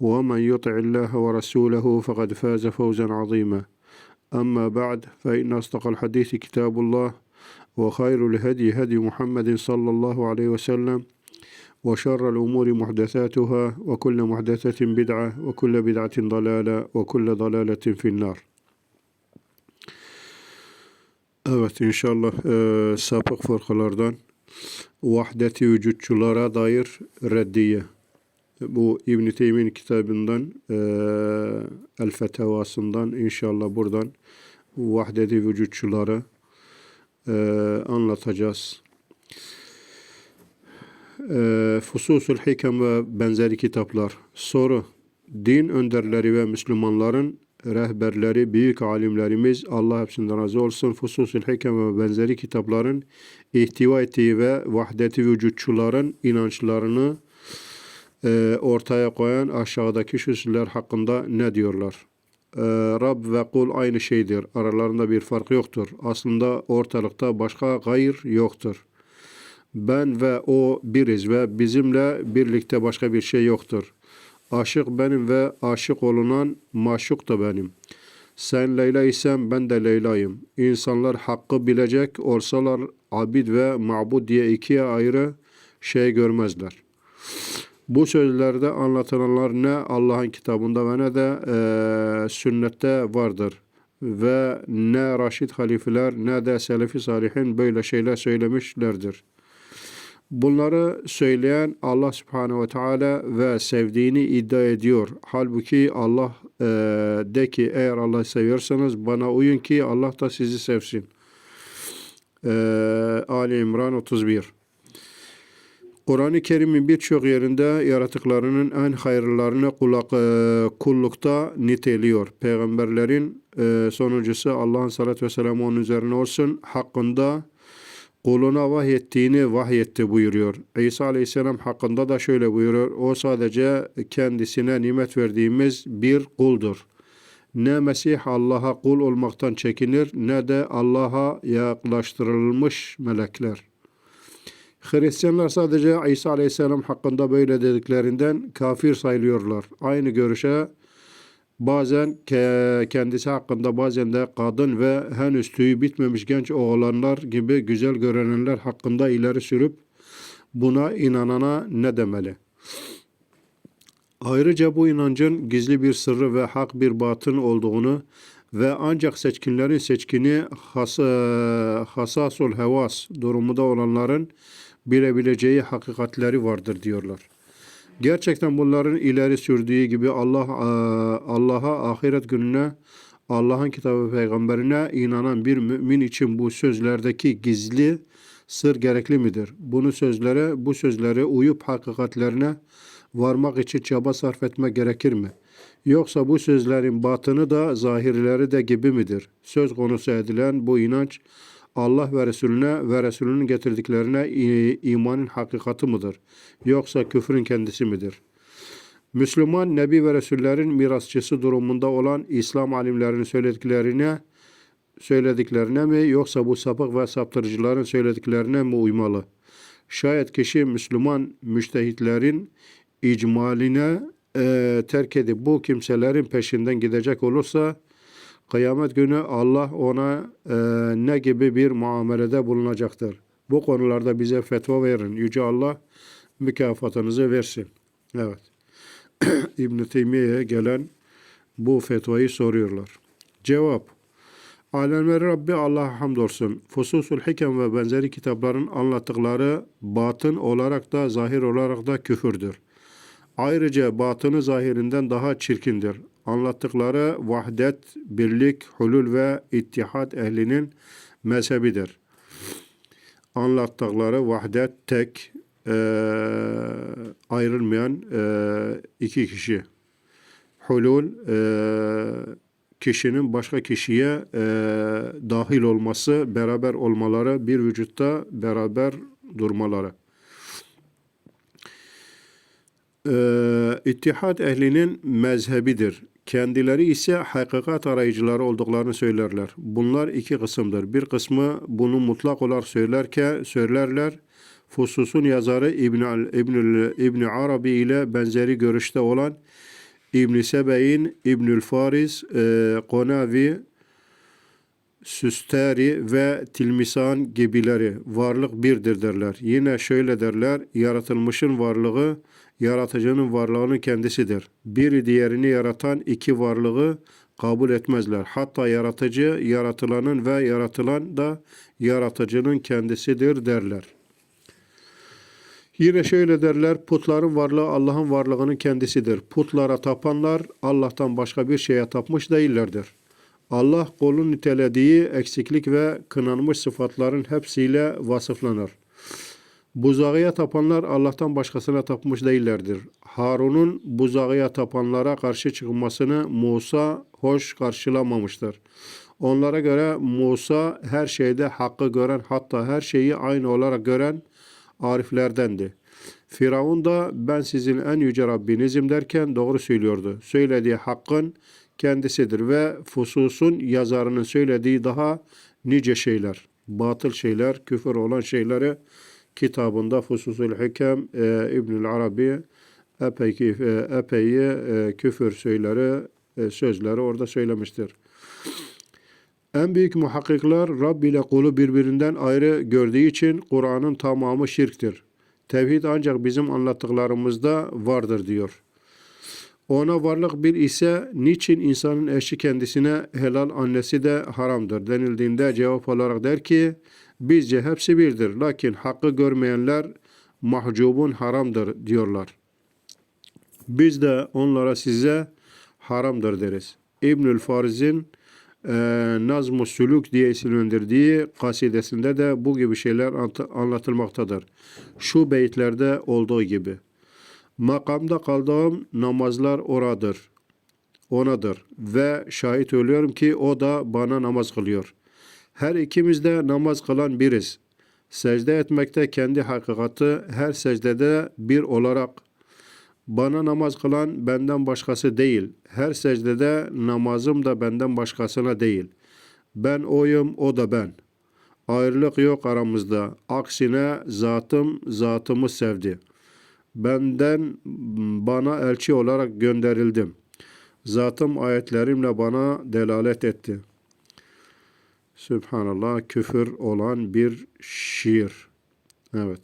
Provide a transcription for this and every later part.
ومن يطع الله ورسوله فقد فاز فوزا عظيما أما بعد فإن أصدق الحديث كتاب الله وخير الهدي هدي محمد صلى الله عليه وسلم وشر الأمور محدثاتها وكل محدثة بدعة وكل بدعة ضلالة وكل ضلالة في النار Evet inşallah e, sapık fırkalardan vahdeti vücutçulara dair reddiye. Bu İbn-i Teymi'nin kitabından e, El Fetevasından inşallah buradan vahdeti vücutçuları e, anlatacağız. E, Fususul Hikem ve benzeri kitaplar. Soru. Din önderleri ve Müslümanların rehberleri, büyük alimlerimiz Allah hepsinden razı olsun. Fususul Hikem ve benzeri kitapların ihtiva ettiği ve vahdeti vücutçuların inançlarını e, ortaya koyan aşağıdaki hususlar hakkında ne diyorlar? E, Rab ve kul aynı şeydir. Aralarında bir fark yoktur. Aslında ortalıkta başka gayr yoktur. Ben ve o biriz ve bizimle birlikte başka bir şey yoktur. Aşık benim ve aşık olunan maşuk da benim. Sen Leyla isen ben de Leyla'yım. İnsanlar hakkı bilecek olsalar abid ve mabud diye ikiye ayrı şey görmezler. Bu sözlerde anlatılanlar ne Allah'ın kitabında ve ne de e, sünnette vardır. Ve ne Raşid halifeler ne de Selefi Salihin böyle şeyler söylemişlerdir. Bunları söyleyen Allah Subhanahu ve Teala ve sevdiğini iddia ediyor. Halbuki Allah e, de ki eğer Allah'ı seviyorsanız bana uyun ki Allah da sizi sevsin. E, Ali İmran 31 Kur'an-ı Kerim'in birçok yerinde yaratıklarının en hayırlarını kulak, e, kullukta niteliyor. Peygamberlerin e, sonuncusu Allah'ın salatü ve selamı onun üzerine olsun hakkında kuluna vahyettiğini vahyetti buyuruyor. İsa aleyhisselam hakkında da şöyle buyuruyor. O sadece kendisine nimet verdiğimiz bir kuldur. Ne Mesih Allah'a kul olmaktan çekinir ne de Allah'a yaklaştırılmış melekler. Hristiyanlar sadece İsa Aleyhisselam hakkında böyle dediklerinden kafir sayılıyorlar. Aynı görüşe bazen kendisi hakkında bazen de kadın ve henüz tüyü bitmemiş genç oğlanlar gibi güzel görünenler hakkında ileri sürüp buna inanana ne demeli? Ayrıca bu inancın gizli bir sırrı ve hak bir batın olduğunu ve ancak seçkinlerin seçkini has, hasasul hevas durumunda olanların bilebileceği hakikatleri vardır diyorlar. Gerçekten bunların ileri sürdüğü gibi Allah Allah'a ahiret gününe Allah'ın kitabı peygamberine inanan bir mümin için bu sözlerdeki gizli sır gerekli midir? Bunu sözlere, bu sözlere uyup hakikatlerine varmak için çaba sarf etme gerekir mi? Yoksa bu sözlerin batını da zahirleri de gibi midir? Söz konusu edilen bu inanç Allah ve Resulüne ve Resulünün getirdiklerine imanın hakikati mıdır? Yoksa küfrün kendisi midir? Müslüman, Nebi ve Resullerin mirasçısı durumunda olan İslam alimlerinin söylediklerine söylediklerine mi yoksa bu sapık ve saptırıcıların söylediklerine mi uymalı? Şayet kişi Müslüman müştehitlerin icmaline e, terk edip bu kimselerin peşinden gidecek olursa Kıyamet günü Allah ona e, ne gibi bir muamelede bulunacaktır. Bu konularda bize fetva verin. Yüce Allah mükafatınızı versin. Evet. İbn-i Teymiye'ye gelen Bu fetvayı soruyorlar. Cevap. Alemleri Rabbi Allah'a hamdolsun. Fususul Hikem ve benzeri kitapların anlattıkları batın olarak da zahir olarak da küfürdür. Ayrıca batını zahirinden daha çirkindir. Anlattıkları vahdet, birlik, hulul ve ittihat ehlinin mezhebidir. Anlattıkları vahdet tek, eee, ayrılmayan eee, iki kişi. Hulul, eee, kişinin başka kişiye eee, dahil olması, beraber olmaları, bir vücutta beraber durmaları. Eee İttihat ehlinin mezhebidir. Kendileri ise hakikat arayıcıları olduklarını söylerler. Bunlar iki kısımdır. Bir kısmı bunu mutlak olarak söylerken söylerler. Fusus'un yazarı İbn İbn İbn Arabi ile benzeri görüşte olan İbn Sebe'in, İbnül Fariz, eee Konavi, Süsteri ve Tilmisan gibileri varlık birdir derler. Yine şöyle derler, yaratılmışın varlığı yaratıcının varlığının kendisidir. Biri diğerini yaratan iki varlığı kabul etmezler. Hatta yaratıcı yaratılanın ve yaratılan da yaratıcının kendisidir derler. Yine şöyle derler, putların varlığı Allah'ın varlığının kendisidir. Putlara tapanlar Allah'tan başka bir şeye tapmış değillerdir. Allah kolun nitelediği eksiklik ve kınanmış sıfatların hepsiyle vasıflanır. Buzağıya tapanlar Allah'tan başkasına tapmış değillerdir. Harun'un buzağıya tapanlara karşı çıkmasını Musa hoş karşılamamıştır. Onlara göre Musa her şeyde hakkı gören hatta her şeyi aynı olarak gören ariflerdendi. Firavun da ben sizin en yüce Rabbinizim derken doğru söylüyordu. Söylediği hakkın kendisidir ve Fusus'un yazarının söylediği daha nice şeyler, batıl şeyler, küfür olan şeyleri kitabında Fususul Hikem e, İbnül Arabi epey, e, epey e, küfür söyleri, e, sözleri orada söylemiştir. En büyük muhakkikler Rab ile kulu birbirinden ayrı gördüğü için Kur'an'ın tamamı şirktir. Tevhid ancak bizim anlattıklarımızda vardır diyor. Ona varlık bir ise niçin insanın eşi kendisine helal annesi de haramdır denildiğinde cevap olarak der ki bizce hepsi birdir. Lakin hakkı görmeyenler mahcubun haramdır diyorlar. Biz de onlara size haramdır deriz. İbnül Fariz'in e, Nazm-ı Sülük diye isimlendirdiği kasidesinde de bu gibi şeyler anlatılmaktadır. Şu beytlerde olduğu gibi. Makamda kaldığım namazlar oradır. Onadır ve şahit ölüyorum ki o da bana namaz kılıyor. Her ikimiz de namaz kılan biriz. Secde etmekte kendi hakikati her secdede bir olarak bana namaz kılan benden başkası değil. Her secdede namazım da benden başkasına değil. Ben oyum, o da ben. Ayrılık yok aramızda. Aksine zatım zatımı sevdi. Benden bana elçi olarak gönderildim. Zatım ayetlerimle bana delalet etti. Sübhanallah küfür olan bir şiir. Evet.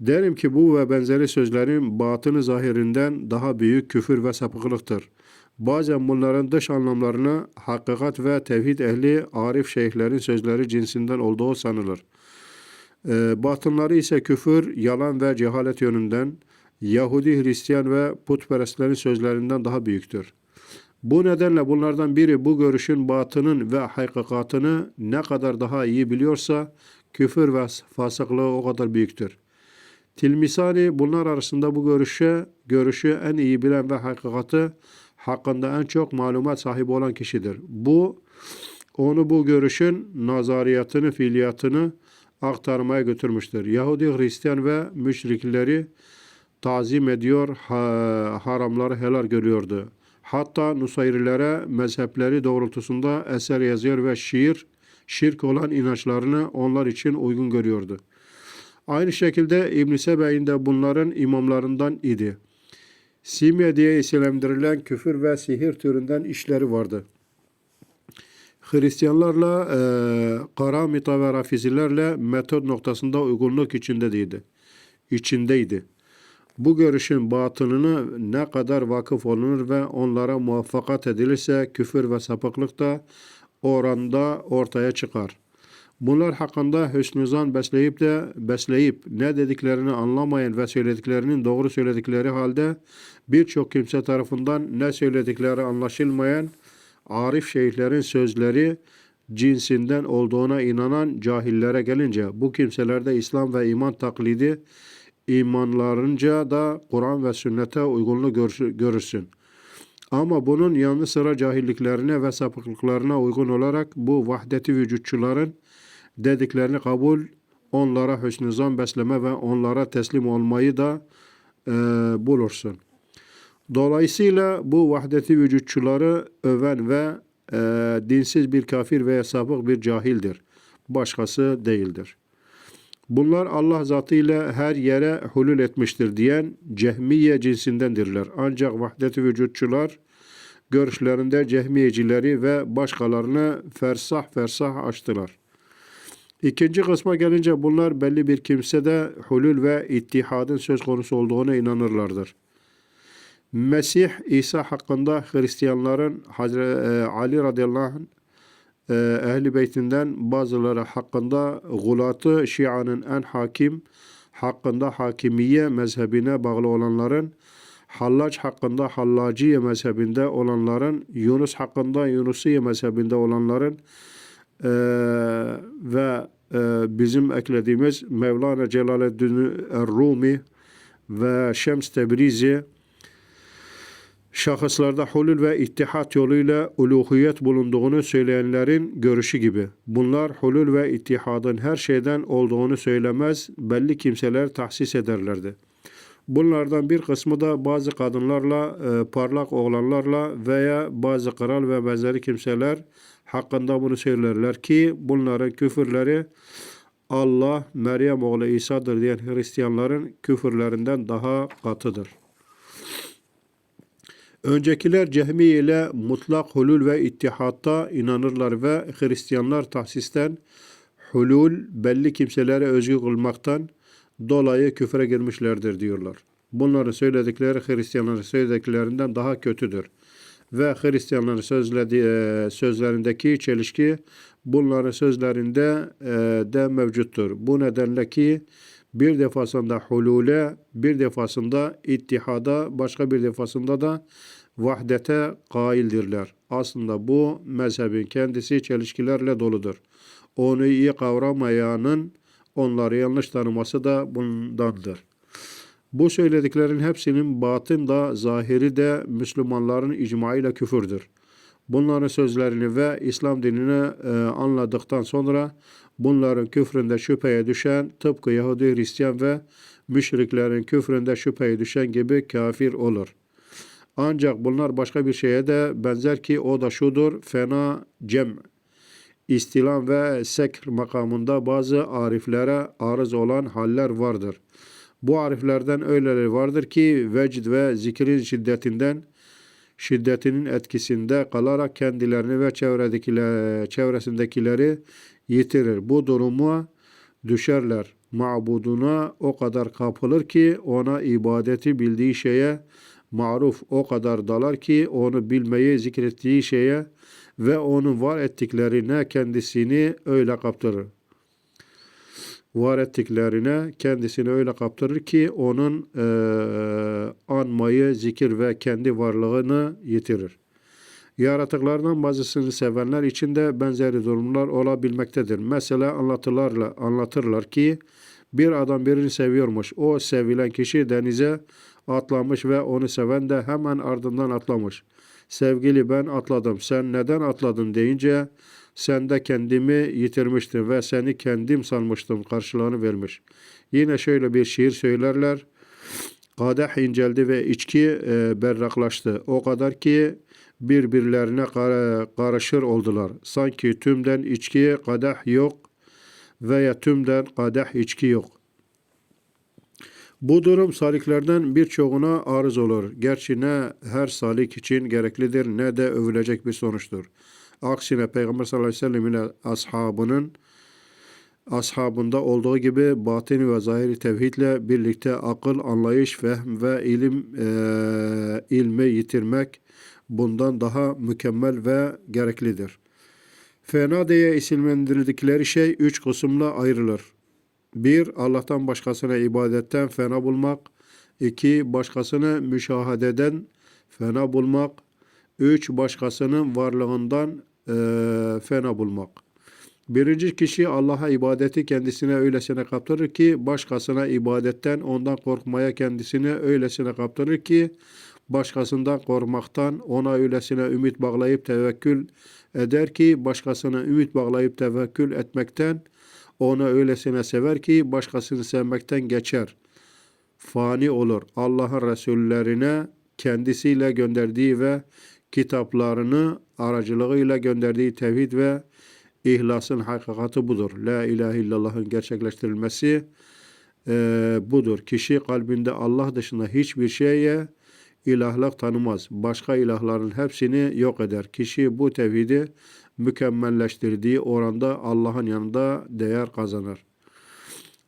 Derim ki bu ve benzeri sözlerin batını zahirinden daha büyük küfür ve sapıklıktır. Bazen bunların dış anlamlarını hakikat ve tevhid ehli arif şeyhlerin sözleri cinsinden olduğu sanılır. Ee, batınları ise küfür, yalan ve cehalet yönünden Yahudi, Hristiyan ve putperestlerin sözlerinden daha büyüktür. Bu nedenle bunlardan biri bu görüşün batının ve hakikatını ne kadar daha iyi biliyorsa küfür ve fasıklığı o kadar büyüktür. Tilmisani bunlar arasında bu görüşe, görüşü en iyi bilen ve hakikati hakkında en çok malumat sahibi olan kişidir. Bu onu bu görüşün nazariyatını, fiiliyatını aktarmaya götürmüştür. Yahudi, Hristiyan ve müşrikleri tazim ediyor, ha, haramları helal görüyordu. Hatta Nusayrilere mezhepleri doğrultusunda eser yazıyor ve şiir, şirk olan inançlarını onlar için uygun görüyordu. Aynı şekilde İbn Sebe'in de bunların imamlarından idi. Simye diye isimlendirilen küfür ve sihir türünden işleri vardı. Hristiyanlarla e, Karamita ve Rafizilerle metod noktasında uygunluk içindeydi. İçindeydi. Bu görüşün batınını ne kadar vakıf olunur ve onlara muvaffakat edilirse küfür ve sapıklık da oranda ortaya çıkar. Bunlar hakkında hüsnü zan besleyip de besleyip ne dediklerini anlamayan ve söylediklerinin doğru söyledikleri halde birçok kimse tarafından ne söyledikleri anlaşılmayan arif şeyhlerin sözleri cinsinden olduğuna inanan cahillere gelince bu kimselerde İslam ve iman taklidi imanlarınca da Kur'an ve sünnete uygunluğu gör- görürsün. Ama bunun yanı sıra cahilliklerine ve sapıklıklarına uygun olarak bu vahdeti vücutçuların dediklerini kabul, onlara hüsnü zan besleme ve onlara teslim olmayı da e, bulursun. Dolayısıyla bu vahdeti vücutçuları öven ve e, dinsiz bir kafir veya sapık bir cahildir. Başkası değildir. Bunlar Allah zatıyla her yere hulul etmiştir diyen cehmiye cinsindendirler. Ancak vahdet-i vücutçular görüşlerinde cehmiyecileri ve başkalarını fersah fersah açtılar. İkinci kısma gelince bunlar belli bir kimsede hulul ve ittihadın söz konusu olduğuna inanırlardır. Mesih İsa hakkında Hristiyanların Hazreti e, Ali radıyallahu anh e, ehli beytinden bazıları hakkında gulatı Şia'nın en hakim hakkında hakimiye mezhebine bağlı olanların Hallac hakkında Hallaciye mezhebinde olanların Yunus hakkında Yunusiye mezhebinde olanların e, ve e, bizim eklediğimiz Mevlana Celaleddin Rumi ve Şems Tebrizi şahıslarda hulul ve ittihat yoluyla uluhiyet bulunduğunu söyleyenlerin görüşü gibi. Bunlar hulul ve ittihadın her şeyden olduğunu söylemez, belli kimseler tahsis ederlerdi. Bunlardan bir kısmı da bazı kadınlarla, e, parlak oğlanlarla veya bazı kral ve benzeri kimseler hakkında bunu söylerler ki bunların küfürleri Allah Meryem oğlu İsa'dır diyen Hristiyanların küfürlerinden daha katıdır. Öncekiler Cehmiye ile mutlak hulul ve ittihatta inanırlar ve Hristiyanlar tahsisten hulul belli kimselere özgü kılmaktan dolayı küfre girmişlerdir diyorlar. Bunların söyledikleri Hristiyanların söylediklerinden daha kötüdür. Ve Hristiyanların sözledi, e, sözlerindeki çelişki bunların sözlerinde e, de mevcuttur. Bu nedenle ki bir defasında hulule, bir defasında ittihada, başka bir defasında da vahdete kaildirler. Aslında bu mezhebin kendisi çelişkilerle doludur. Onu iyi kavramayanın onları yanlış tanıması da bundandır. Bu söylediklerin hepsinin batın da zahiri de Müslümanların icmaıyla küfürdür. Bunların sözlerini ve İslam dinini e, anladıktan sonra bunların küfründe şüpheye düşen tıpkı Yahudi, Hristiyan ve müşriklerin küfründe şüpheye düşen gibi kafir olur. Ancak bunlar başka bir şeye de benzer ki o da şudur fena cem istilam ve sekr makamında bazı ariflere arız olan haller vardır. Bu ariflerden öyleleri vardır ki vecd ve zikrin şiddetinden şiddetinin etkisinde kalarak kendilerini ve çevresindekileri yitirir. Bu duruma düşerler. Mabuduna o kadar kapılır ki ona ibadeti bildiği şeye maruf o kadar dalar ki onu bilmeyi zikrettiği şeye ve onun var ettiklerine kendisini öyle kaptırır. Var ettiklerine kendisini öyle kaptırır ki onun e, anmayı, zikir ve kendi varlığını yitirir. Yaratıklardan bazısını sevenler için de benzeri durumlar olabilmektedir. Mesela anlatırlarla anlatırlar ki bir adam birini seviyormuş. O sevilen kişi denize atlamış ve onu seven de hemen ardından atlamış. Sevgili ben atladım. Sen neden atladın deyince sen de kendimi yitirmiştin ve seni kendim sanmıştım karşılığını vermiş. Yine şöyle bir şiir söylerler. Kadeh inceldi ve içki e, berraklaştı. O kadar ki birbirlerine kar karışır oldular. Sanki tümden içkiye kadeh yok veya tümden kadeh içki yok. Bu durum saliklerden birçoğuna arız olur. Gerçi ne her salik için gereklidir ne de övülecek bir sonuçtur. Aksine Peygamber sallallahu aleyhi ve sellem ile ashabının ashabında olduğu gibi batini ve zahiri tevhidle birlikte akıl, anlayış, fehm ve ilim eee ilmi yitirmek bundan daha mükemmel ve gereklidir. Fena diye isimlendirdikleri şey üç kısımla ayrılır. Bir, Allah'tan başkasına ibadetten fena bulmak. İki, başkasını müşahededen fena bulmak. Üç, başkasının varlığından eee, fena bulmak. Birinci kişi Allah'a ibadeti kendisine öylesine kaptırır ki başkasına ibadetten ondan korkmaya kendisini öylesine kaptırır ki başkasından korkmaktan ona öylesine ümit bağlayıp tevekkül eder ki başkasına ümit bağlayıp tevekkül etmekten onu öylesine sever ki başkasını sevmekten geçer. Fani olur. Allah'ın Resullerine kendisiyle gönderdiği ve kitaplarını aracılığıyla gönderdiği tevhid ve İhlasın hakikati budur. La ilahe illallah'ın gerçekleştirilmesi eee, budur. Kişi kalbinde Allah dışında hiçbir şeye ilahlık tanımaz. Başka ilahların hepsini yok eder. Kişi bu tevhidi mükemmelleştirdiği oranda Allah'ın yanında değer kazanır.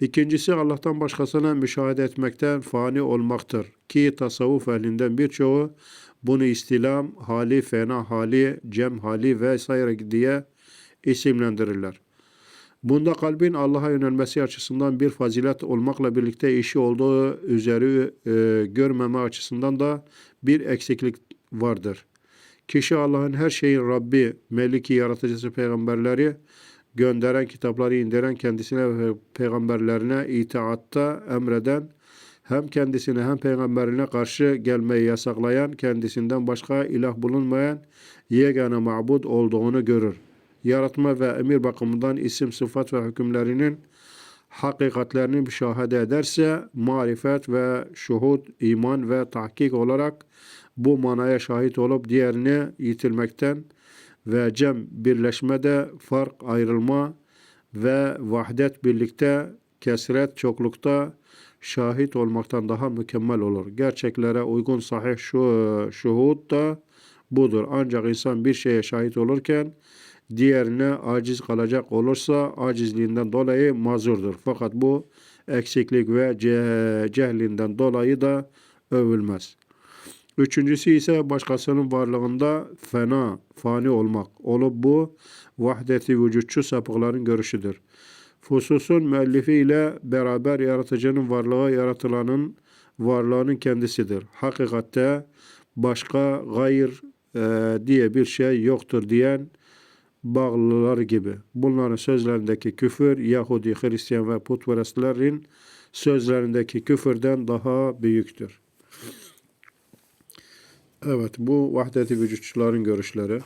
İkincisi Allah'tan başkasına müşahede etmekten fani olmaktır. Ki tasavvuf ehlinden birçoğu bunu istilam hali, fena hali, cem hali vesaire diye isimlendirirler. Bunda kalbin Allah'a yönelmesi açısından bir fazilet olmakla birlikte işi olduğu üzeri e, görmeme açısından da bir eksiklik vardır. Kişi Allah'ın her şeyin Rabbi, Meliki, yaratıcısı peygamberleri gönderen kitapları indiren kendisine ve peygamberlerine itaatta emreden hem kendisine hem peygamberine karşı gelmeyi yasaklayan kendisinden başka ilah bulunmayan yegane mabud olduğunu görür. Yaratma ve emir bakımından isim, sıfat ve hükümlerinin hakikatlerini müşahede ederse marifet ve şuhud, iman ve tahkik olarak bu manaya şahit olup diğerini yitirmekten ve cem birleşmede fark ayrılma ve vahdet birlikte kesret çoklukta şahit olmaktan daha mükemmel olur. Gerçeklere uygun sahih şu şuhud da budur. Ancak insan bir şeye şahit olurken diğerine aciz kalacak olursa acizliğinden dolayı mazurdur. Fakat bu eksiklik ve ce cehlinden dolayı da övülmez. Üçüncüsü ise başkasının varlığında fena, fani olmak. Olup bu vahdeti vücutçu sapıkların görüşüdür. Fususun müellifi ile beraber yaratıcının varlığı yaratılanın varlığının kendisidir. Hakikatte başka gayr e, diye bir şey yoktur diyen bağlılar gibi. Bunların sözlerindeki küfür Yahudi, Hristiyan ve putperestlerin sözlerindeki küfürden daha büyüktür. Evet bu vahdeti vücutçuların görüşleri.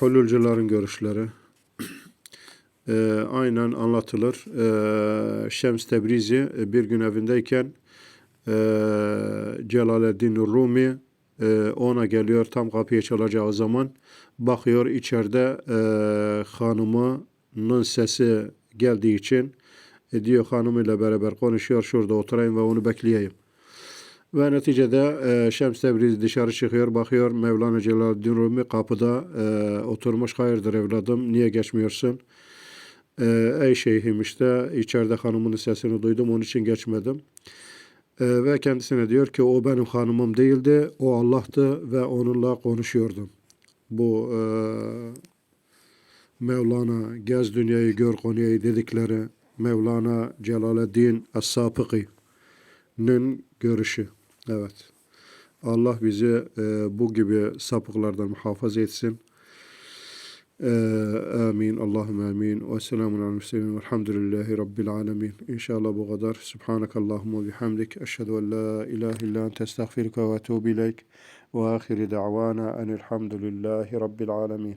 Hululcuların görüşleri. Ee, aynen anlatılır. Ee, Şems Tebrizi e, bir gün evindeyken e, Celaleddin Rumi e, ona geliyor tam kapıya çalacağı zaman bakıyor içeride e, hanımının sesi geldiği için e, diyor hanımıyla beraber konuşuyor şurada oturayım ve onu bekleyeyim. Ve neticede e, Şems Tebriz dışarı çıkıyor bakıyor Mevlana Celaleddin Rumi kapıda e, oturmuş hayırdır evladım niye geçmiyorsun? E, ey şeyhim işte içeride hanımının sesini duydum onun için geçmedim. E, ve kendisine diyor ki o benim hanımım değildi o Allah'tı ve onunla konuşuyordum bu e, Mevlana gez dünyayı gör Konya'yı dedikleri Mevlana Celaleddin Es-Sapıki'nin görüşü. Evet. Allah bizi e, bu gibi sapıklardan muhafaza etsin. Ee, amin. Allahümme amin. Ve selamun aleyhi ve sellem. Velhamdülillahi Rabbil alemin. İnşallah bu kadar. Subhanakallahumma bihamdik. Eşhedü en la ilahe illa ente estağfiruke ve etûbü ileyk. Ve ahiri da'vana enilhamdülillahi Rabbil alemin.